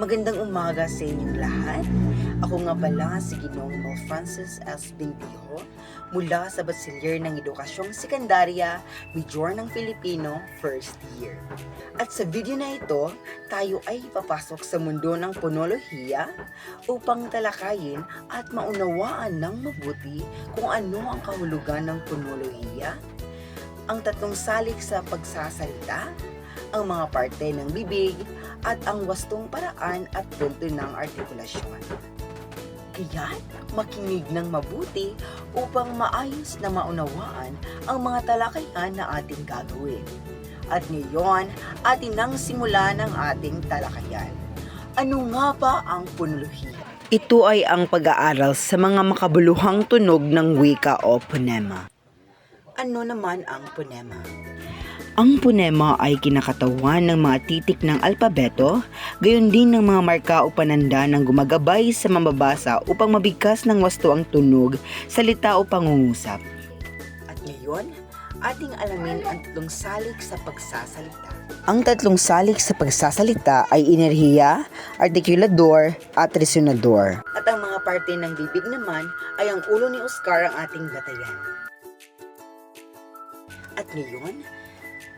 Magandang umaga sa inyong lahat. Ako nga pala si Ginoong Mo Francis S. Bindiho mula sa Bachiller ng Edukasyong Sekundarya, Major ng Filipino, first year. At sa video na ito, tayo ay papasok sa mundo ng ponolohiya upang talakayin at maunawaan ng mabuti kung ano ang kahulugan ng ponolohiya, ang tatlong salik sa pagsasalita, ang mga parte ng bibig, at ang wastong paraan at punto ng artikulasyon. Kaya makinig ng mabuti upang maayos na maunawaan ang mga talakayan na ating gagawin. At ngayon, atin nang simula ng ating talakayan. Ano nga ba ang punuluhiya? Ito ay ang pag-aaral sa mga makabuluhang tunog ng wika o ponema. Ano naman ang ponema? Ang ponema ay kinakatawan ng mga titik ng alpabeto, gayon din ng mga marka o pananda ng gumagabay sa mambabasa upang mabigkas ng wasto ang tunog, salita o pangungusap. At ngayon, ating alamin ang tatlong salik sa pagsasalita. Ang tatlong salik sa pagsasalita ay enerhiya, artikulador, at resonador. At ang mga parte ng bibig naman ay ang ulo ni Oscar ang ating batayan. At ngayon,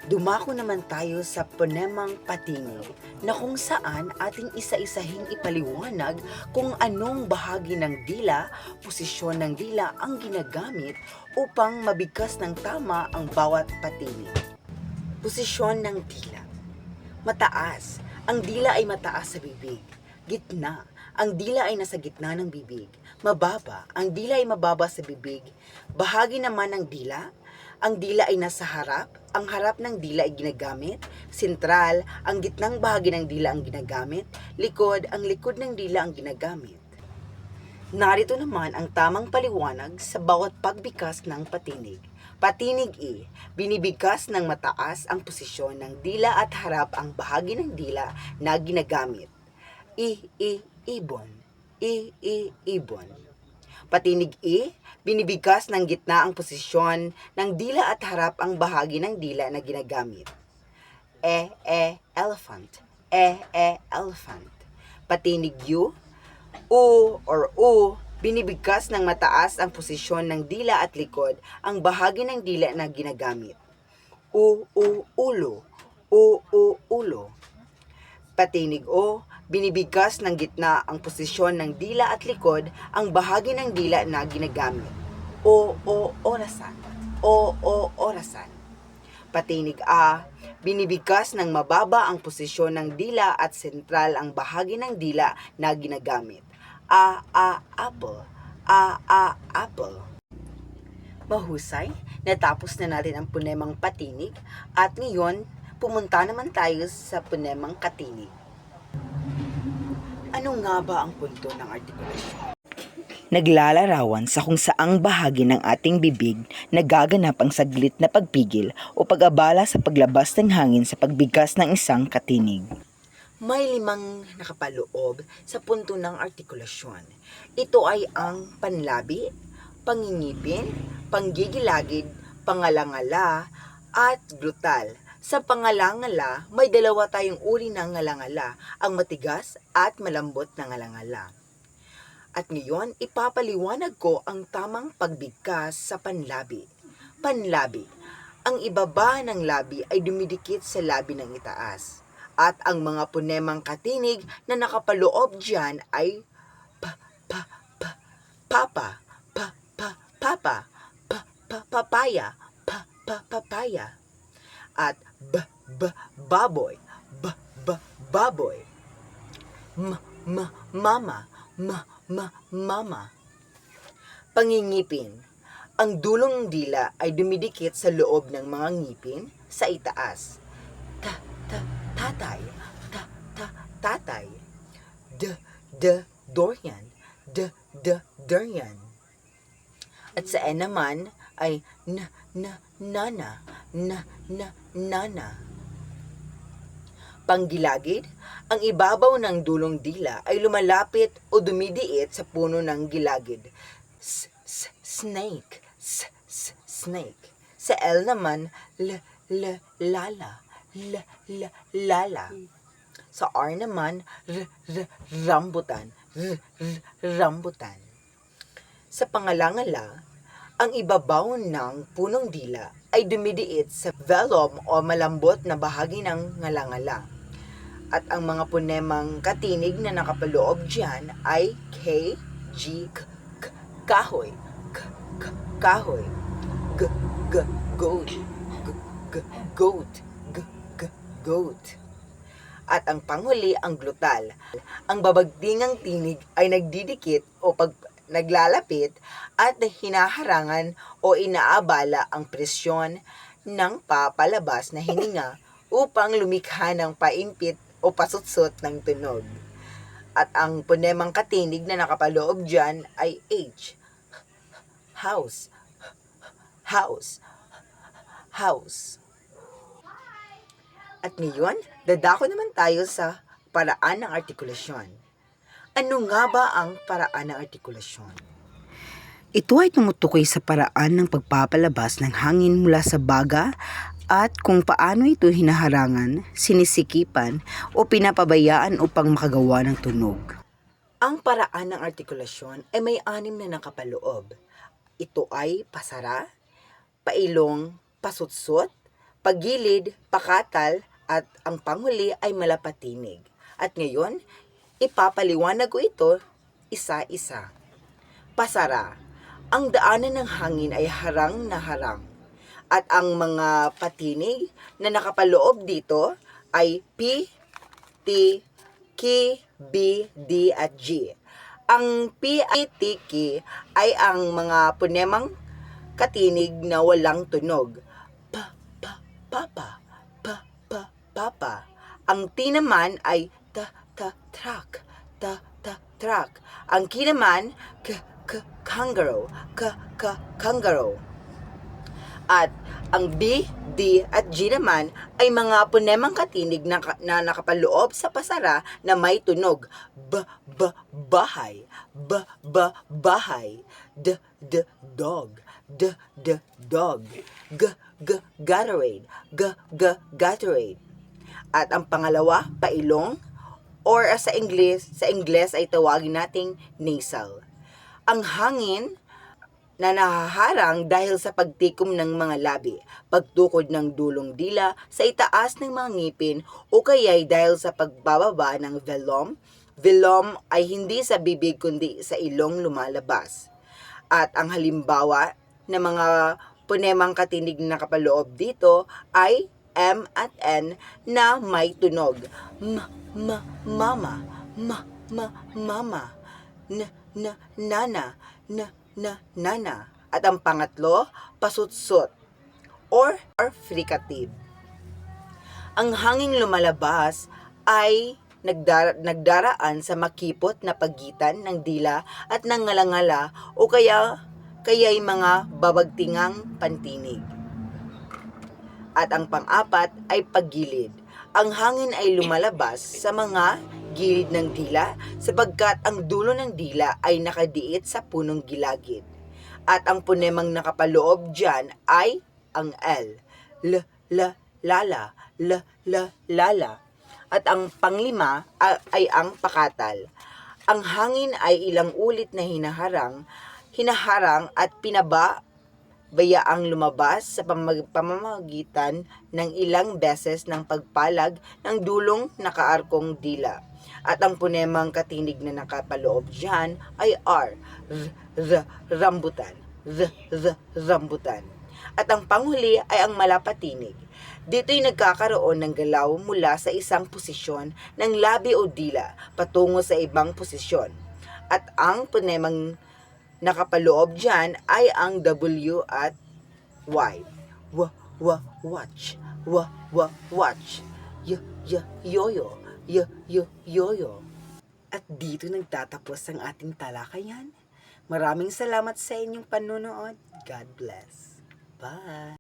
Dumako naman tayo sa ponemang patinig na kung saan ating isa-isahing ipaliwanag kung anong bahagi ng dila, posisyon ng dila ang ginagamit upang mabigkas ng tama ang bawat patinig. Posisyon ng dila. Mataas. Ang dila ay mataas sa bibig. Gitna. Ang dila ay nasa gitna ng bibig. Mababa. Ang dila ay mababa sa bibig. Bahagi naman ng dila ang dila ay nasa harap, ang harap ng dila ay ginagamit, sentral, ang gitnang bahagi ng dila ang ginagamit, likod, ang likod ng dila ang ginagamit. Narito naman ang tamang paliwanag sa bawat pagbikas ng patinig. Patinig E, binibigkas ng mataas ang posisyon ng dila at harap ang bahagi ng dila na ginagamit. I, I, ibon. I, I, ibon. Patinig E, binibigkas ng gitna ang posisyon ng dila at harap ang bahagi ng dila na ginagamit. E, E, elephant. E, E, elephant. Patinig U, U or U, binibigkas ng mataas ang posisyon ng dila at likod ang bahagi ng dila na ginagamit. U, U, ulo. U, U, ulo. Patinig O, binibigkas ng gitna ang posisyon ng dila at likod ang bahagi ng dila na ginagamit. O, O, orasan. O, O, orasan. Patinig A, binibigkas ng mababa ang posisyon ng dila at sentral ang bahagi ng dila na ginagamit. A, A, apple. A, A, apple. Mahusay, natapos na natin ang punemang patinig at ngayon pumunta naman tayo sa punemang katinig. Ano nga ba ang punto ng artikulasyon? Naglalarawan sa kung saang bahagi ng ating bibig nagaganap ang saglit na pagpigil o pag-abala sa paglabas ng hangin sa pagbigas ng isang katinig. May limang nakapaloob sa punto ng artikulasyon. Ito ay ang panlabi, pangingipin, panggigilagid, pangalangala, at glutal. Sa pangalangala, may dalawa tayong uri ng ngalangala, ang matigas at malambot na ngalangala. At ngayon, ipapaliwanag ko ang tamang pagbigkas sa panlabi. Panlabi. Ang ibaba ng labi ay dumidikit sa labi ng itaas. At ang mga punemang katinig na nakapaloob diyan ay pa, pa, pa, papa, pa, pa, papa, pa, pa, papaya, pa, pa, papaya. At b, b, baboy, b, b, baboy. M, m, mama, ma, ma, mama. Pangingipin. Ang dulong ng dila ay dumidikit sa loob ng mga ngipin sa itaas. Ta, ta, tatay. Ta, ta, tatay. D, d, Dorian. D, d, Dorian. At sa N naman ay n, n, nana. Na, na, nana. Panggilagid, ang ibabaw ng dulong dila ay lumalapit o dumidiit sa puno ng gilagid. S, s, snake. S, s, snake. Sa L naman, l, l, lala. L, l, lala. Sa R naman, r, r, rambutan. R, r, rambutan. Sa pangalangala, ang ibabaw ng punong dila ay dumidiit sa velum o malambot na bahagi ng ngalangala. At ang mga punemang katinig na nakapaloob diyan ay K, G, K, K, kahoy, K, K, kahoy, G, G, goat, G, G, goat, G, G, goat. At ang panghuli ang glutal. Ang babagtingang tinig ay nagdidikit o pag naglalapit at hinaharangan o inaabala ang presyon ng papalabas na hininga upang lumikha ng paimpit o pasutsot ng tunog. At ang punemang katinig na nakapaloob dyan ay H. House. House. House. At ngayon, dadako naman tayo sa paraan ng artikulasyon. Ano nga ba ang paraan ng artikulasyon? Ito ay tumutukoy sa paraan ng pagpapalabas ng hangin mula sa baga at kung paano ito hinaharangan, sinisikipan o pinapabayaan upang makagawa ng tunog. Ang paraan ng artikulasyon ay may anim na nakapaloob. Ito ay pasara, pailong, pasutsot, pagilid, pakatal, at ang panghuli ay malapatinig. At ngayon, ipapaliwanag ko ito isa-isa. Pasara. Ang daanan ng hangin ay harang na harang. At ang mga patinig na nakapaloob dito ay P, T, K, B, D, at G. Ang P, T, K ay ang mga punemang katinig na walang tunog. Pa, pa, papa, pa, pa, papa. Ang T naman ay ta, ta, track, ta, ta, track. Ang K naman, k, k, kangaroo, k, k, kangaroo. At ang B, D, at G naman ay mga punemang katinig na, na nakapaloob sa pasara na may tunog. B, B, bahay. B, B, bahay. D, D, dog. D, D, dog. G, G, Gatorade. G, G, Gatorade. At ang pangalawa, pailong or sa Ingles, sa Ingles ay tawagin nating nasal. Ang hangin na nahaharang dahil sa pagtikom ng mga labi, pagtukod ng dulong dila sa itaas ng mga ngipin o kaya'y dahil sa pagbababa ng velum. Velum ay hindi sa bibig kundi sa ilong lumalabas. At ang halimbawa ng mga punemang katinig na kapaloob dito ay M at N na may tunog. Ma, ma, mama, ma, ma, mama, na, na, nana, na, na, nana. At ang pangatlo, pasutsot or, or fricative. Ang hanging lumalabas ay nagdara- nagdaraan sa makipot na pagitan ng dila at ng ngalangala o kaya kaya'y mga babagtingang pantinig. At ang pang-apat ay paggilid. Ang hangin ay lumalabas sa mga gilid ng dila sapagkat ang dulo ng dila ay nakadiit sa punong gilagid. At ang punemang nakapaloob dyan ay ang L. L, L, lala, L, L, lala. At ang panglima ay ang pakatal. Ang hangin ay ilang ulit na hinaharang, hinaharang at pinaba bayaang lumabas sa pamamagitan ng ilang beses ng pagpalag ng dulong nakaarkong dila. At ang punemang katinig na nakapaloob dyan ay R, R, rambutan, R, R, rambutan. At ang panghuli ay ang malapatinig. Dito'y nagkakaroon ng galaw mula sa isang posisyon ng labi o dila patungo sa ibang posisyon. At ang punemang nakapaloob dyan ay ang W at Y. Wa, wa, watch. Wa, wa, watch. Y, y, yoyo. Y, y, yoyo. At dito nagtatapos ang ating talakayan. Maraming salamat sa inyong panunood. God bless. Bye.